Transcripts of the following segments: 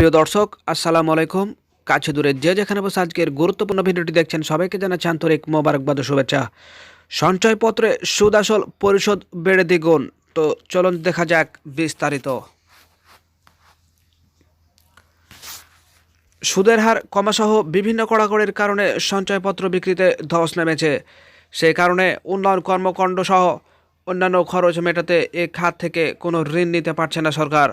প্রিয় দর্শক, আসসালামু আলাইকুম। কাছে দূরে যে যেখানে বসে আজকের গুরুত্বপূর্ণ ভিডিওটি দেখছেন সবাইকে জানাচ্ছি আন্তরিক মোবারকবাদ শুভেচ্ছা। সঞ্চয়পত্রে সুদ আসল পরিশোধ বেড়ে দ্বিগুণ। তো চলুন দেখা যাক বিস্তারিত। সুদের হার কমাসহ বিভিন্ন কড়াকড়ির কারণে সঞ্চয়পত্র বিক্রিতে ধস নেমেছে। সেই কারণে উন্নয়ন কর্মকাণ্ড সহ অন্যান্য খরচ মেটাতে এ খাত থেকে কোনো ঋণ নিতে পারছে না সরকার।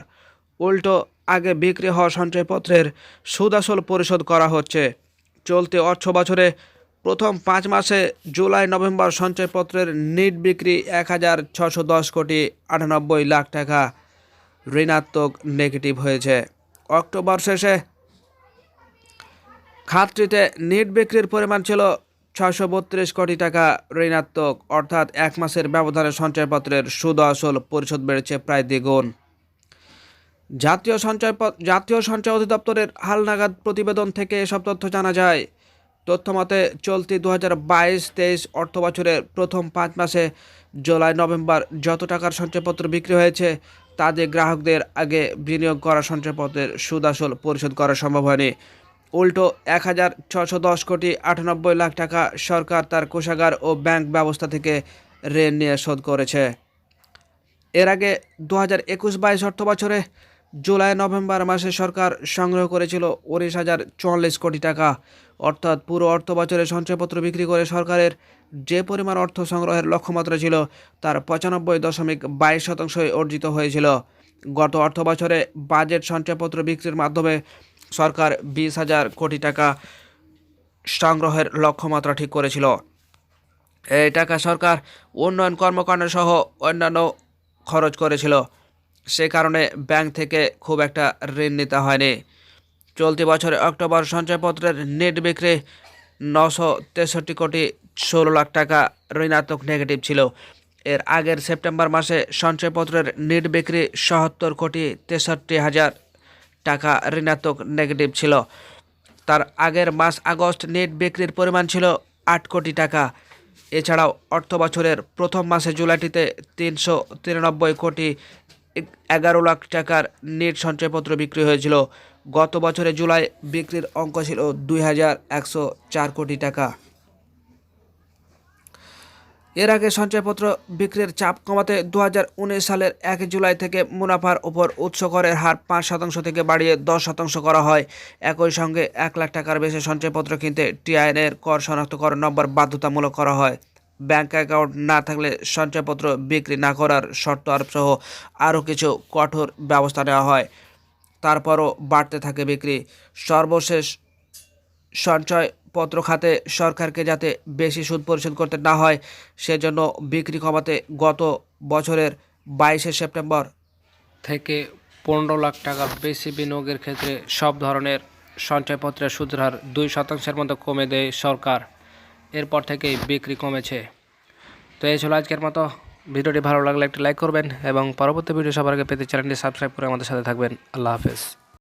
উল্টো আগে বিক্রি হওয়া সঞ্চয়পত্রের সুদ আসল পরিশোধ করা হচ্ছে। চলতি অর্থ বছরে প্রথম পাঁচ মাসে জুলাই, নভেম্বর সঞ্চয়পত্রের নিট বিক্রি এক হাজার ছশো দশ কোটি আটানব্বই লাখ টাকা। ঋণাত্মক নেগেটিভ হয়েছে। অক্টোবর শেষে খাতটিতে নিট বিক্রির পরিমাণ ছিল ছয়শো বত্রিশ কোটি টাকা ঋণাত্মক। অর্থাৎ এক মাসের ব্যবধানে সঞ্চয়পত্রের সুদ আসল পরিশোধ বেড়েছে প্রায় দ্বিগুণ। জাতীয় সঞ্চয় জাতীয় সঞ্চয় অধিদপ্তরের হালনাগাদ প্রতিবেদন থেকে এসব তথ্য জানা যায়। তথ্য মতে, চলতি দু হাজার বাইশ তেইশ অর্থ বছরের প্রথম পাঁচ মাসে জুলাই, নভেম্বর যত টাকার সঞ্চয়পত্র বিক্রি হয়েছে তাদের গ্রাহকদের আগে বিনিয়োগ করা সঞ্চয়পত্রের সুদ আসল পরিশোধ করা সম্ভব হয়নি। উল্টো, এক হাজার ছশো দশ কোটি আটানব্বই লাখ টাকা সরকার তার কোষাগার ও ব্যাংক ব্যবস্থা থেকে ঋণ নিয়ে শোধ করেছে। এর আগে দু হাজার একুশ বাইশ অর্থ বছরে জুলাই, নভেম্বর মাসে সরকার সংগ্রহ করেছিল উনিশ হাজার চুয়াল্লিশ কোটি টাকা। অর্থাৎ পুরো অর্থ বছরে সঞ্চয়পত্র বিক্রি করে সরকারের যে পরিমাণ অর্থ সংগ্রহের লক্ষ্যমাত্রা ছিল, তার পঁচানব্বই দশমিক বাইশ শতাংশই অর্জিত হয়েছিল। গত অর্থ বছরে বাজেট সঞ্চয়পত্র বিক্রির মাধ্যমে সরকার বিশ হাজার কোটি টাকা সংগ্রহের লক্ষ্যমাত্রা ঠিক করেছিল। এই টাকা সরকার উন্নয়ন কর্মকাণ্ড সহ অন্যান্য খরচ করেছিল। সে কারণে ব্যাংক থেকে খুব একটা ঋণ নিতে হয়নি। চলতি বছরে অক্টোবর সঞ্চয়পত্রের নেট বিক্রি নশো তেষট্টি কোটি ষোলো লাখ টাকা ঋণাত্মক নেগেটিভ ছিল। এর আগের সেপ্টেম্বর মাসে সঞ্চয়পত্রের নেট বিক্রি সত্তর কোটি তেষট্টি হাজার টাকা ঋণাত্মক নেগেটিভ ছিল। তার আগের মাস আগস্ট নেট বিক্রির পরিমাণ ছিল আট কোটি টাকা। এছাড়াও অর্থ বছরের প্রথম মাসে জুলাইটিতে তিনশো তিরানব্বই কোটি এগারো লাখ টাকার নেট সঞ্চয়পত্র বিক্রি হয়েছিল। গত বছরে জুলাই বিক্রির অঙ্ক ছিল দুই হাজার একশো চার কোটি টাকা। এর আগে সঞ্চয়পত্র বিক্রির চাপ কমাতে দু হাজার উনিশ সালের এক জুলাই থেকে মুনাফার উপর উৎস করের হার পাঁচ শতাংশ থেকে বাড়িয়ে দশ শতাংশ করা হয়। একই সঙ্গে এক লাখ টাকার বেশি সঞ্চয়পত্র কিনতে টিআইএনের কর শনাক্তকরণ নম্বর বাধ্যতামূলক করা হয়। ব্যাংক অ্যাকাউন্ট না থাকলে সঞ্চয়পত্র বিক্রি না করার শর্ত আরোপ সহ আরও কিছু কঠোর ব্যবস্থা নেওয়া হয়। তারপরও বাড়তে থাকে বিক্রি। সর্বশেষ সঞ্চয়পত্র খাতে সরকারকে যাতে বেশি সুদ পরিশোধ করতে না হয়, সেজন্য বিক্রি কমাতে গত বছরের বাইশে সেপ্টেম্বর থেকে পনেরো লাখ টাকা বেশি বিনিয়োগের ক্ষেত্রে সব ধরনের সঞ্চয়পত্রের সুদের হার দুই শতাংশের মতো কমে দেয় সরকার। এরপর থেকে বিক্রি কমেছে। তো এই ছিল আজকের মতো। ভিডিওটি ভালো লাগলে একটি লাইক করবেন এবং পরবর্তী ভিডিও সবার আগে পেতে চ্যানেলটি সাবস্ক্রাইব করে আমাদের সাথে থাকবেন। আল্লাহ হাফেজ।